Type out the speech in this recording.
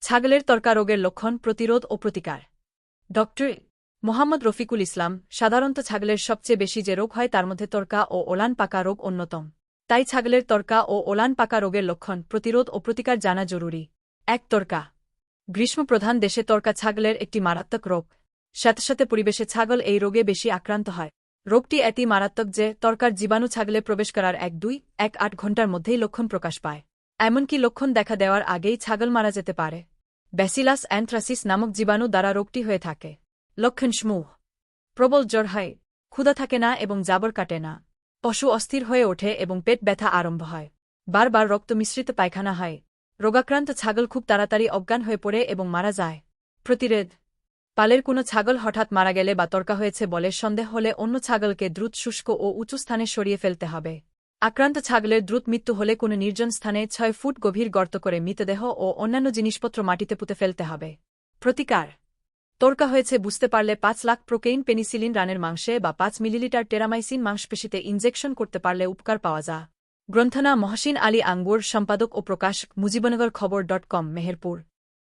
ছাগলের তর্কা রোগের লক্ষণ প্রতিরোধ ও প্রতিকার। ডক্টর মোহাম্মদ রফিকুল ইসলাম সাধারণত ছাগলের সবচেয়ে বেশি যে রোগ হয় তার মধ্যে তর্কা ও ওলান পাকা রোগ অন্যতম। তাই ছাগলের তর্কা ও ওলান পাকা রোগের লক্ষণ প্রতিরোধ ও প্রতিকার জানা জরুরি। এক, তর্কা। গ্রীষ্মপ্রধান দেশে তর্কা ছাগলের একটি মারাত্মক রোগ। সাথে সাথে পরিবেশে ছাগল এই রোগে বেশি আক্রান্ত হয়। রোগটি এতই মারাত্মক যে তর্কার জীবাণু ছাগলে প্রবেশ করার এক, দুই, এক, আট ঘণ্টার মধ্যেই লক্ষণ প্রকাশ পায়। এমনকি লক্ষণ দেখা দেওয়ার আগেই ছাগল মারা যেতে পারে। ব্যাসিলাস অ্যান্থ্রাসিস নামক জীবাণু দ্বারা রোগটি হয়ে থাকে। লক্ষণ সমূহ। প্রবল জ্বর হয়, ক্ষুধা থাকে না এবং জাবর কাটে না। পশু অস্থির হয়ে ওঠে এবং পেট ব্যথা আরম্ভ হয়। বারবার রক্ত মিশ্রিত পায়খানা হয়। রোগাক্রান্ত ছাগল খুব তাড়াতাড়ি অজ্ঞান হয়ে পড়ে এবং মারা যায়। প্রতিরোধ। পালের কোনো ছাগল হঠাৎ মারা গেলে বা তর্কা হয়েছে বলে সন্দেহ হলে অন্য ছাগলকে দ্রুত শুষ্ক ও উঁচু স্থানে সরিয়ে ফেলতে হবে। আক্রান্ত ছাগলের দ্রুত মৃত্যু হলে কোনো নির্জন স্থানে ছয় ফুট গভীর গর্ত করে মৃতদেহ ও অন্যান্য জিনিসপত্র মাটিতে পুঁতে ফেলতে হবে। প্রতিকার। তর্কা হয়েছে বুঝতে পারলে পাঁচ লাখ প্রোকেইন পেনিসিলিন রানের মাংসে বা পাঁচ মিলিলিটার টেরামাইসিন মাংসপেশিতে ইনজেকশন করতে পারলে উপকার পাওয়া যা গ্রন্থনা মহসিন আলী আঙ্গুর, সম্পাদক ও প্রকাশ মুজিবনগর খবর ডট কম, মেহেরপুর।